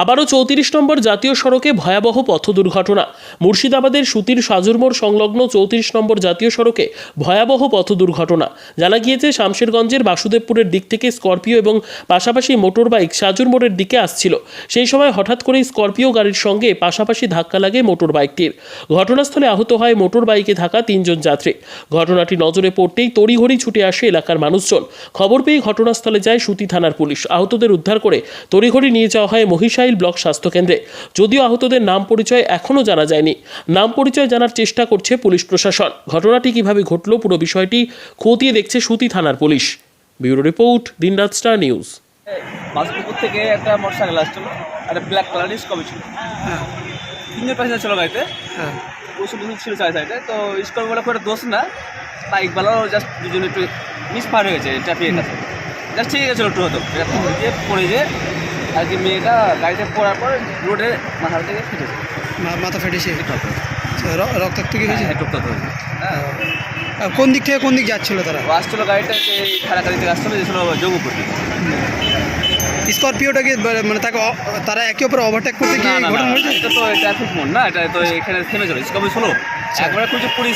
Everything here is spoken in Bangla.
আবারও চৌত্রিশ নম্বর জাতীয় সড়কে ভয়াবহ পথ দুর্ঘটনা। মুর্শিদাবাদের সুতির সাজুরমোড় সংলগ্ন চৌত্রিশ নম্বর জাতীয় সড়কে ভয়াবহ পথ দুর্ঘটনা। জানা গিয়েছে, শামশেরগঞ্জের বাসুদেবপুরের দিক থেকে স্করপিও এবং পাশাপাশি মোটর বাইক সাজুর মোড়ের দিকে আসছিল। সেই সময় হঠাৎ করেই স্করপিও গাড়ির সঙ্গে পাশাপাশি ধাক্কা লাগে মোটর বাইকটির ঘটনাস্থলে আহত হয় মোটর বাইকে থাকা তিনজন যাত্রী। ঘটনাটি নজরে পড়তেই তড়িঘড়ি ছুটে আসে এলাকার মানুষজন। খবর পেয়ে ঘটনাস্থলে যায় সুতি থানার পুলিশ। আহতদের উদ্ধার করে তড়িঘড়ি নিয়ে যাওয়া হয় মহিষাইল ব্লক স্বাস্থ্যকেন্দ্রে যদিও আহতদের নাম পরিচয় এখনও জানা যায়নি। নাম পরিচয় জানার চেষ্টা করছে পুলিশ প্রশাসন। ঘটনাটি কীভাবে ঘটল পুরো বিষয়টি খতিয়ে দেখছে সুতি থানার পুলিশ। ব্যুরো রিপোর্ট দিনরাত স্টার নিউজ। বাসপুকুর থেকে একটা মোটর সাইকেল আসছিল একটা ব্ল্যাক কালার স্কবি ছিল। তিনজন প্যাসেঞ্জার ছিল গাড়িতে। বসে বসে ছিল চার সাইডে তো স্কবি বলে করে দোষ না। বাইকওয়ালাও জাস্ট দুজন একটু মিসফায়ার হয়ে গেছে ট্রাফিকের কাছে। জাস্ট ঠিক গেছিল একটু হতো পড়ে যে আর কি মেয়েটা গাড়িতে পড়ার পর রোডে মাথা থেকে ফেটেছে মাথা ফেটেছে? র- রক্তাক্ত কি হয়েছে? একটু হতো হয়েছে। হ্যাঁ কোন দিক থেকে কোন দিক যাচ্ছিল তারা? আসছিল গাড়িটা সেই খারাকারি থেকে আসছিল যেছিল যোগপুর স্করপিওটাকে মানে তাকে তারা একে অপরে ওভারটেক করতে গিয়ে ঘটনা হয়েছে? এটা তো ট্রাফিক মোড় না এটা তো এখানে থেমে চলো। স্কবি ছিল একবারে খুঁজে পুলিশ।